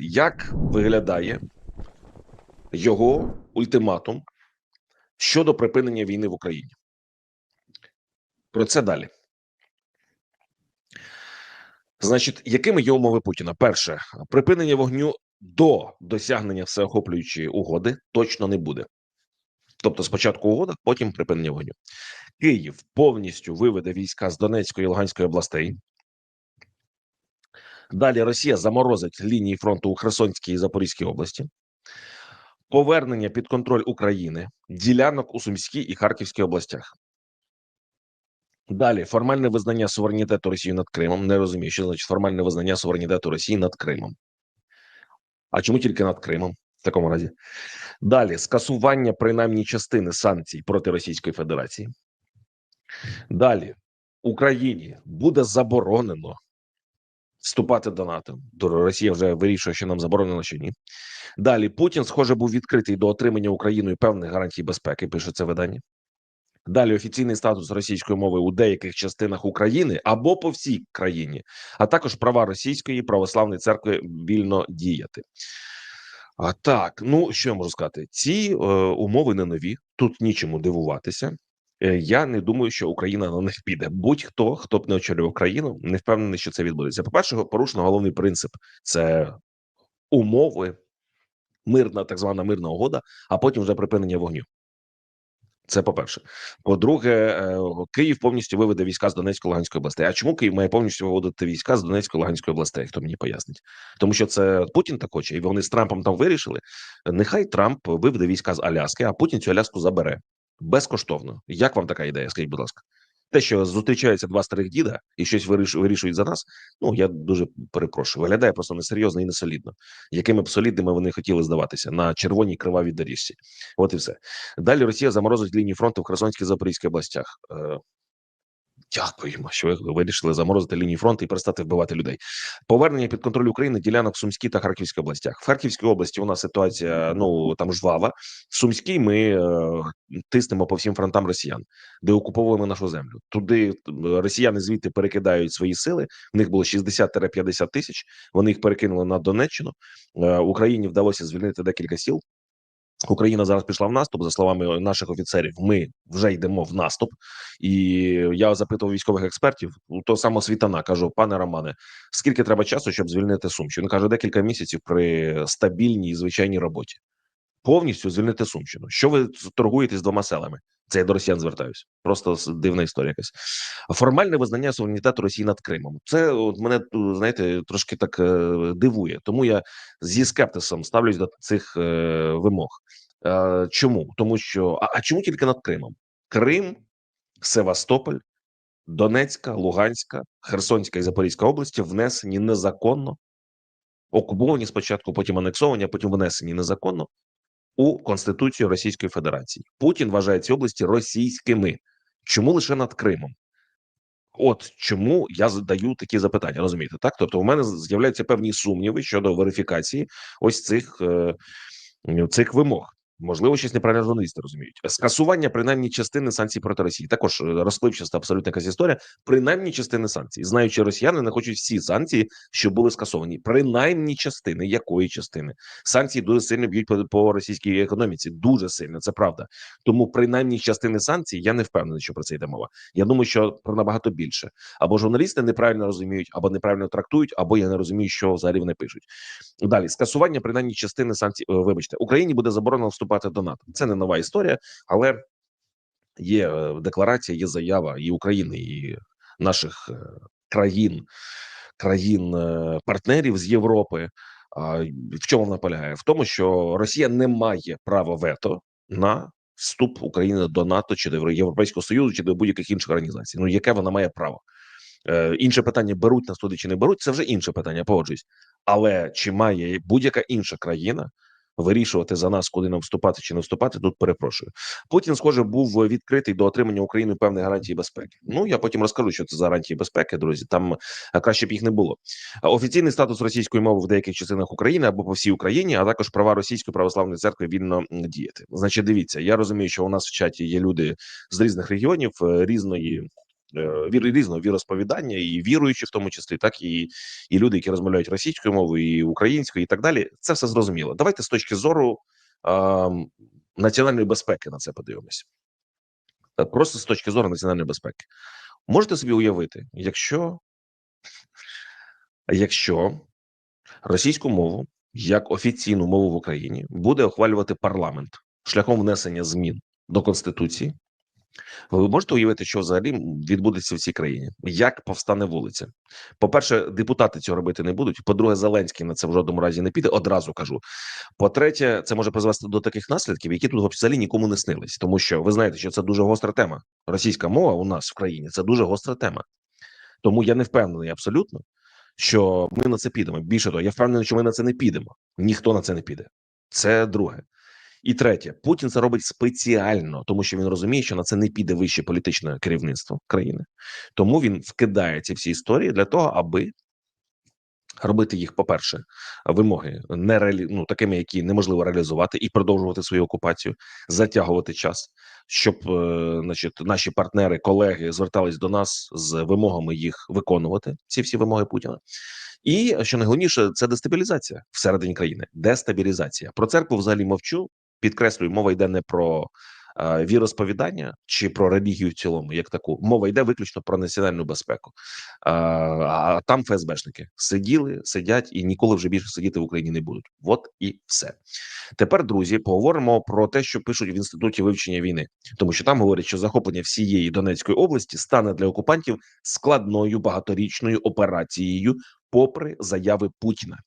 Як виглядає його ультиматум щодо припинення війни в Україні? Про це далі. Значить, якими є умови Путіна? Перше, припинення вогню до досягнення всеохоплюючої угоди точно не буде. Тобто, спочатку угода, потім припинення вогню. Київ повністю виведе війська з Донецької і Луганської областей. Далі Росія заморозить лінії фронту у Херсонській і Запорізькій області. Повернення під контроль України ділянок у Сумській і Харківській областях. Далі формальне визнання суверенітету Росії над Кримом. Не розумію, що значить формальне визнання суверенітету Росії над Кримом. А чому тільки над Кримом в такому разі? Далі скасування принаймні частини санкцій проти Російської Федерації. Далі Україні буде заборонено вступати до НАТО. Росія вже вирішує, що нам заборонено, що ні. Далі Путін, схоже, був відкритий до отримання Україною певних гарантій безпеки. Пише це видання. Далі офіційний статус російської мови у деяких частинах України або по всій країні, а також права російської православної церкви вільно діяти. А так, ну що я можу сказати? Ці е, умови не нові. Тут нічому дивуватися. Е, Я не думаю, що Україна на них піде. Будь-хто, хто б не очолював країну, не впевнений, що це відбудеться. По перше, порушено головний принцип: це умови, мирна, так звана мирна угода, а потім вже припинення вогню. Це по-перше. По-друге, е, Київ повністю виведе війська з Донецької Луганської областей. А чому Київ має повністю виводити війська з Донецької Луганської областей? Хто мені пояснить? Тому що це Путін так хоче, і вони з Трампом там вирішили. Нехай Трамп виведе війська з Аляски, а Путін цю Аляску забере безкоштовно. Як вам така ідея? Скажіть, будь ласка. Те, що зустрічаються два старих діда і щось виріш- вирішують за нас. Ну я дуже перепрошую. Виглядає просто несерйозно і несолідно. Якими б солідними вони хотіли здаватися на червоній кривавій доріжці. От і все. Далі Росія заморозить лінії фронту в Херсонській Запорізькій областях. Дякуємо, що ви вирішили заморозити лінії фронту і перестати вбивати людей. Повернення під контроль України ділянок в Сумській та Харківській областях. В Харківській області у нас ситуація ну там жвава. В Сумській ми е, тиснемо по всім фронтам росіян, де окуповуємо нашу землю. Туди е, росіяни звідти перекидають свої сили. В них було 60-50 тисяч. Вони їх перекинули на Донеччину. Е, Україні вдалося звільнити декілька сіл. Україна зараз пішла в наступ. За словами наших офіцерів, ми вже йдемо в наступ. І я запитував військових експертів. У того самого світана кажу, пане Романе, скільки треба часу, щоб звільнити Сумщину? Він каже, декілька місяців при стабільній і звичайній роботі. Повністю звільнити Сумщину. Що ви торгуєте з двома селами? Це я до росіян звертаюсь. Просто дивна історія якась. Формальне визнання суверенітету Росії над Кримом. Це от мене знаєте трошки так е, дивує. Тому я зі скептисом ставлюсь до цих е, вимог. Е, чому? Тому що а, а чому тільки над Кримом? Крим, Севастополь, Донецька, Луганська, Херсонська і Запорізька області внесені незаконно, окуповані спочатку, потім анексовані, а потім внесені незаконно у Конституцію Російської Федерації. Путін вважає ці області російськими. Чому лише над Кримом? От чому я задаю такі запитання, розумієте, так? Тобто, у мене з'являються певні сумніви щодо верифікації ось цих, е, цих вимог. Можливо, щось неправильно журналісти розуміють. Скасування принаймні частини санкцій проти Росії. Також е, розпливчаста абсолютно якась історія. Принаймні частини санкцій. Знаючи, росіяни не хочуть всі санкції, що були скасовані. Принаймні частини якої частини санкції дуже сильно б'ють по, по російській економіці. Дуже сильно, це правда. Тому принаймні частини санкцій я не впевнений, що про це йде мова. Я думаю, що про набагато більше. Або журналісти неправильно розуміють, або неправильно трактують, або я не розумію, що взагалі вони пишуть. Далі скасування принаймні частини санкцій. е, Вибачте, Україні буде заборонено вступати до НАТО. Це не нова історія, але є е, декларація, є заява і України, і наших е, країн, країн е, з Європи. В чому вона полягає? В тому, що Росія не має права вето на вступ України до НАТО чи до Європейського Союзу чи до будь-яких інших організацій. Ну яке вона має право? Інше питання: беруть нас туди чи не беруть, це вже інше питання. Погоджуюсь. Але чи має будь-яка інша країна вирішувати за нас, куди нам вступати чи не вступати? Тут перепрошую. Путін, схоже, був відкритий до отримання Україною певних гарантій безпеки. Ну я потім розкажу, що це за гарантії безпеки, друзі. Там е, краще б їх не було. Офіційний статус російської мови в деяких частинах України або по всій Україні, а також права російської православної церкви вільно діяти. Значить, дивіться, я розумію, що у нас в чаті є люди з різних регіонів, е, різної е, вір різного віросповідання, і віруючі, в тому числі, так і, і люди, які розмовляють російською мовою, і українською, і так далі. Це все зрозуміло. Давайте з точки зору е, національної безпеки на це подивимося. Просто з точки зору національної безпеки. Можете собі уявити, якщо, якщо російську мову як офіційну мову в Україні буде ухвалювати парламент шляхом внесення змін до конституції. Ви можете уявити, що взагалі відбудеться в цій країні? Як повстане вулиця? По-перше, депутати цього робити не будуть. По-друге, Зеленський на це в жодному разі не піде. Одразу кажу. По-третє, це може призвести до таких наслідків, які тут взагалі нікому не снились, тому що ви знаєте, що це дуже гостра тема. Російська мова у нас в країні це дуже гостра тема. Тому я не впевнений абсолютно, що ми на це підемо. Більше того, я впевнений, що ми на це не підемо. Ніхто на це не піде. Це друге. І третє, Путін це робить спеціально, тому що він розуміє, що на це не піде вище політичне керівництво країни. Тому він вкидає ці всі історії для того, аби робити їх, по-перше, вимоги не реалі... ну, такими, які неможливо реалізувати, і продовжувати свою окупацію, затягувати час, щоб е, значить, наші партнери, колеги звертались до нас з вимогами їх виконувати. Ці всі вимоги Путіна. І що найголовніше, це дестабілізація всередині країни. Дестабілізація про церкву взагалі мовчу. Підкреслюю, мова йде не про е, віросповідання чи про релігію в цілому, як таку мова йде виключно про національну безпеку. Е, а там ФСБшники сиділи, сидять і ніколи вже більше сидіти в Україні не будуть. От і все. Тепер, друзі, поговоримо про те, що пишуть в інституті вивчення війни, тому що там говорять, що захоплення всієї Донецької області стане для окупантів складною багаторічною операцією. Попри заяви Путіна,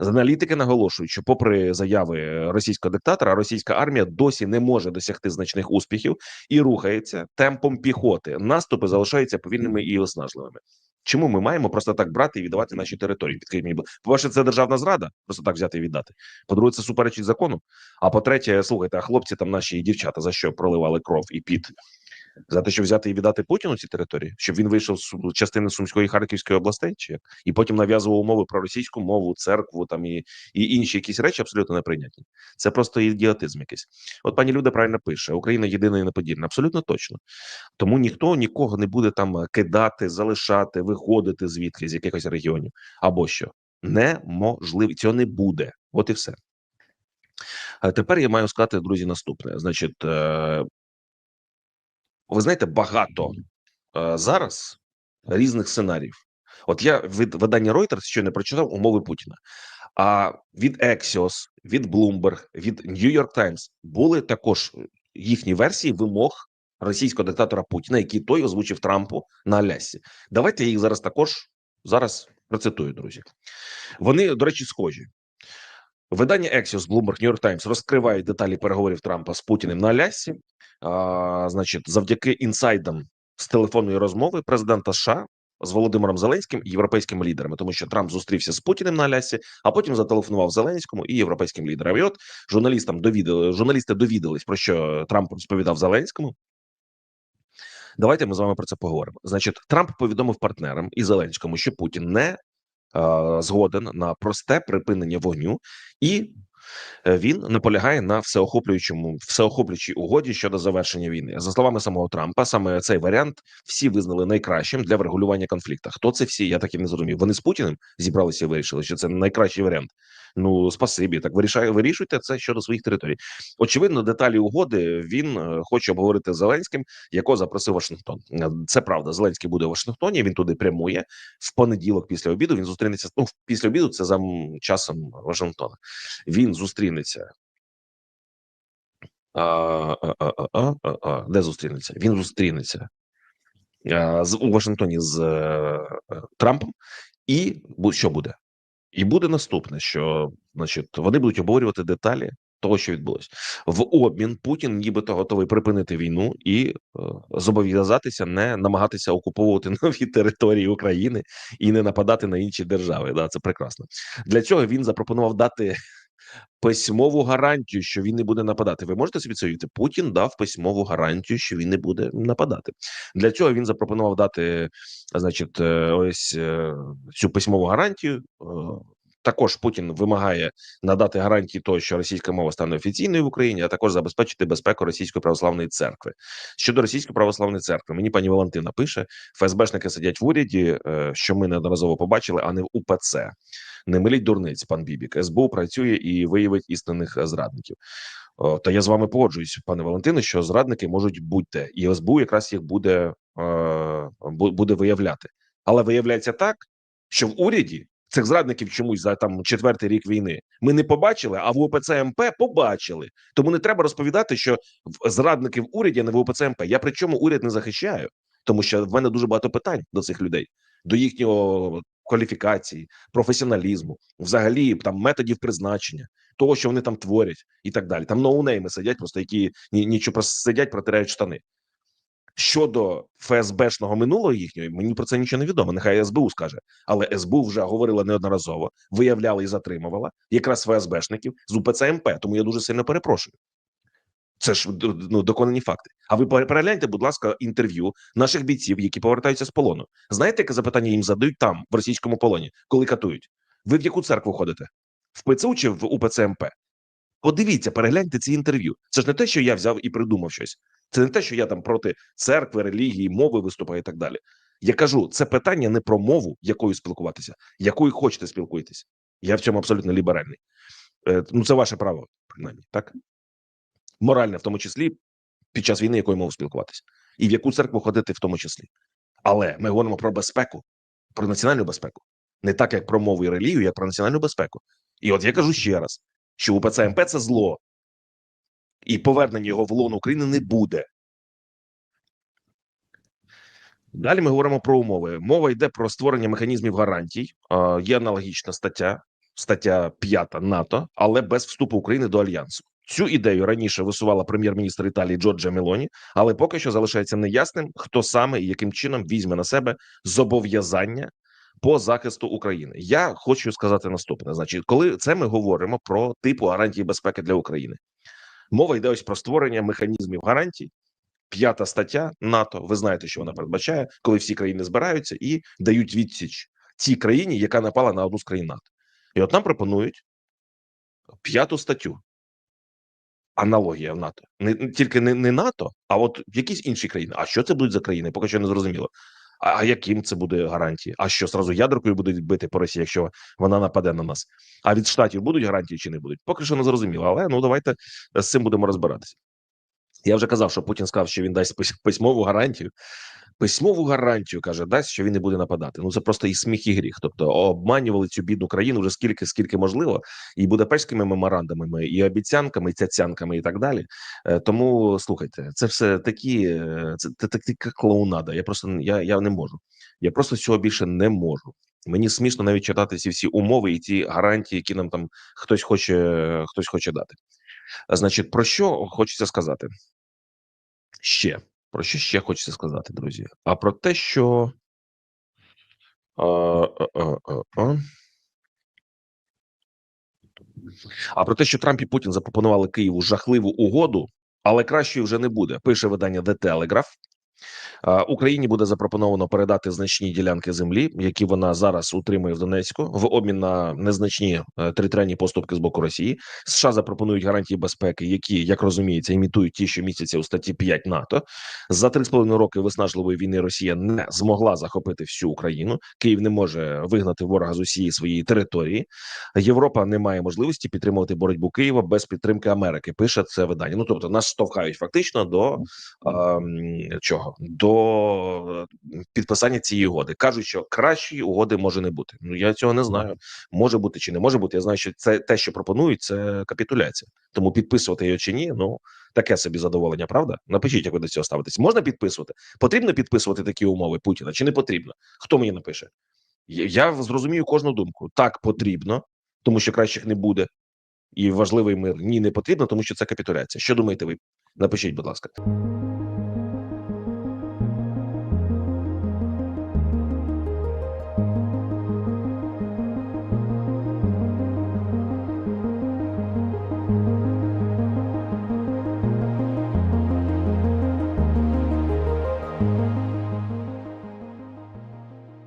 з аналітики наголошують, що, попри заяви російського диктатора, російська армія досі не може досягти значних успіхів і рухається темпом піхоти. Наступи залишаються повільними і виснажливими. Чому ми маємо просто так брати і віддавати наші території? Підкажіть мені, по перше, це державна зрада, просто так взяти і віддати. По-друге, це суперечить закону. А по-третє, слухайте, а хлопці там наші і дівчата за що проливали кров і піт? За те, щоб взяти і віддати Путіну ці території, щоб він вийшов з частини Сумської і Харківської областей, чи як і потім нав'язував умови про російську мову, церкву там і, і інші якісь речі абсолютно неприйнятні. Це просто ідіотизм якийсь. От пані Люда правильно пише: Україна єдина і неподільна. Абсолютно точно. Тому ніхто нікого не буде там е, кидати, залишати, виходити звідки з якихось регіонів або що. Неможливо, цього не буде. От і все. А тепер я маю сказати, друзі, наступне. Значить, е, ви знаєте, багато е, зараз різних сценаріїв. От я від видання Reuters щойно прочитав умови Путіна. А від Axios, від Bloomberg, від New York Times були також їхні версії вимог російського диктатора Путіна, які той озвучив Трампу на Алясі. Давайте я їх зараз також зараз процитую, друзі. Вони, до речі, схожі. Видання Axios, Bloomberg, New York Times розкривають деталі переговорів Трампа з Путіним на Алясі. А, значить, завдяки інсайдам з телефонної розмови президента США з Володимиром Зеленським і європейськими лідерами, тому що Трамп зустрівся з Путіним на Алясі, а потім зателефонував Зеленському і європейським лідерам. І от журналістам довідали, журналісти довідались про що Трамп розповідав Зеленському. Давайте ми з вами про це поговоримо. Значить, Трамп повідомив партнерам і Зеленському, що Путін не згоден на просте припинення вогню, і е, він наполягає на всеохоплюючому всеохоплюючій угоді щодо завершення війни. За словами самого Трампа, саме цей варіант всі визнали найкращим для врегулювання конфлікту. Хто це всі? Я так і не зрозумів. Вони з Путіним зібралися і вирішили, що це найкращий варіант. Ну спасибі, так вирішає, вирішуйте це щодо своїх територій. Очевидно, деталі угоди він е, хоче обговорити з Зеленським, якого запросив Вашингтон. Е, Це правда. Зеленський буде в Вашингтоні. Він туди прямує в понеділок. Після обіду він зустрінеться. Ну після обіду це за часом Вашингтона. Він зустрінеться. А, а, а, а, а, а, де зустрінеться? Він зустрінеться а, з у Вашингтоні з е, е, Трампом, і що буде? І буде наступне, що значить вони будуть обговорювати деталі того, що відбулось в обмін. Путін нібито готовий припинити війну і е, зобов'язатися не намагатися окуповувати нові території України і не нападати на інші держави. Да, це прекрасно. Для цього він запропонував дати письмову гарантію, що він не буде нападати. Ви можете собі це уявити? Путін дав письмову гарантію, що він не буде нападати. Для цього він запропонував дати, значить, е, ось е, цю письмову гарантію. Також Путін вимагає надати гарантії того, що російська мова стане офіційною в Україні, а також забезпечити безпеку російської православної церкви. Щодо російської православної церкви, мені пані Валентина пише: ФСБшники сидять в уряді, е, що ми неодноразово побачили, а не в УПЦ. Не миліть дурниць, пан Бібік. СБУ працює і виявить істинних зрадників. Та я з вами погоджуюсь, пане Валентине, що зрадники можуть бути, і СБУ якраз їх буде, е, буде виявляти. Але виявляється так, що в уряді цих зрадників чомусь за там четвертий рік війни ми не побачили, а в УПЦ МП побачили. Тому не треба розповідати, що в- зрадники в уряді, не в УПЦ МП. Я при чому уряд не захищаю, тому що в мене дуже багато питань до цих людей, до їхнього кваліфікації, професіоналізму, взагалі там методів призначення, того, що вони там творять, і так далі. Там ноунейми сидять, просто які ні, нічого сидять, протирають штани. Щодо ФСБшного минулого їхнього, мені про це нічого не відомо. Нехай СБУ скаже, але СБУ вже говорила неодноразово, виявляла і затримувала якраз ФСБшників з УПЦ МП. Тому я дуже сильно перепрошую. Це ж ну доконані факти. А ви перегляньте, будь ласка, інтерв'ю наших бійців, які повертаються з полону. Знаєте, яке запитання їм задають там, в російському полоні, коли катують? Ви в яку церкву ходите? В ПЦУ чи в УПЦ МП? Подивіться, перегляньте ці інтерв'ю. Це ж не те, що я взяв і придумав щось. Це не те, що я там проти церкви, релігії, мови виступаю і так далі. Я кажу, це питання не про мову, якою спілкуватися, якою хочете спілкуєтесь. Я в цьому абсолютно ліберальний. Е, ну, це ваше право, принаймні, так? Моральне, в тому числі, під час війни, якою мовою спілкуватися, і в яку церкву ходити, в тому числі. Але ми говоримо про безпеку, про національну безпеку, не так як про мову і релігію, як про національну безпеку. І от я кажу ще раз, що УПЦ МП це зло, і повернення його в лоно України не буде. Далі ми говоримо про умови. Мова йде про створення механізмів гарантій. Є аналогічна стаття, стаття 5 НАТО, але без вступу України до альянсу. Цю ідею раніше висувала прем'єр-міністр Італії Джорджа Мелоні, але поки що залишається неясним, хто саме і яким чином візьме на себе зобов'язання по захисту України. Я хочу сказати наступне: значить, коли це ми говоримо про типу гарантії безпеки для України, мова йде ось про створення механізмів гарантій. П'ята стаття НАТО. Ви знаєте, що вона передбачає, коли всі країни збираються і дають відсіч цій країні, яка напала на одну з країн НАТО. І от нам пропонують п'яту статтю. Аналогія в НАТО. Не тільки не, не НАТО, а от якісь інші країни. А що це будуть за країни? Поки що не зрозуміло. А, яким це буде гарантії? А що зразу ядеркою будуть бити по Росії, якщо вона нападе на нас? А від штатів будуть гарантії чи не будуть? Поки що не зрозуміло. Але ну давайте з цим будемо розбиратися. Я вже казав, що Путін сказав, що він дасть пис- письмову гарантію. Письмову гарантію каже, дасть, що він не буде нападати. Ну це просто і сміх, і гріх. Тобто обманювали цю бідну країну вже скільки, скільки можливо, і будапештськими меморандумами, і обіцянками, і цяцянками, і так далі. Е, Тому слухайте, це все такі, е, це така клоунада. Я просто я, я не можу. Я просто цього більше не можу. Мені смішно навіть читати ці всі умови і ті гарантії, які нам там хтось хоче, хтось хоче дати. Значить, про що хочеться сказати? Ще про що ще хочеться сказати, друзі? А про те, що. А, про те, що Трамп і Путін запропонували Києву жахливу угоду, але кращої вже не буде. Пише видання The Telegraph. Україні буде запропоновано передати значні ділянки землі, які вона зараз утримує в Донецьку, в обмін на незначні е, територіальні поступки з боку Росії. США запропонують гарантії безпеки, які, як розуміється, імітують ті, що містяться у статті 5 НАТО. За три з половиною роки виснажливої війни Росія не змогла захопити всю Україну. Київ не може вигнати ворога з усієї своєї території. Європа не має можливості підтримувати боротьбу Києва без підтримки Америки. Пише це видання. Ну тобто нас штовхають фактично до ем, чого до підписання цієї угоди. кажуть, що кращої угоди може не бути. Ну я цього не знаю. Може бути чи не може бути. Я знаю, що це те, що пропонують, це капітуляція. Тому підписувати його чи ні, ну таке собі задоволення, правда? Напишіть, як ви до цього ставитесь. Можна підписувати? Потрібно підписувати такі умови Путіна чи не потрібно? Хто мені напише? Я зрозумію кожну думку. Так потрібно, тому що кращих не буде. І важливий мир ні, не потрібно, тому що це капітуляція. Що думаєте ви? Напишіть, будь ласка.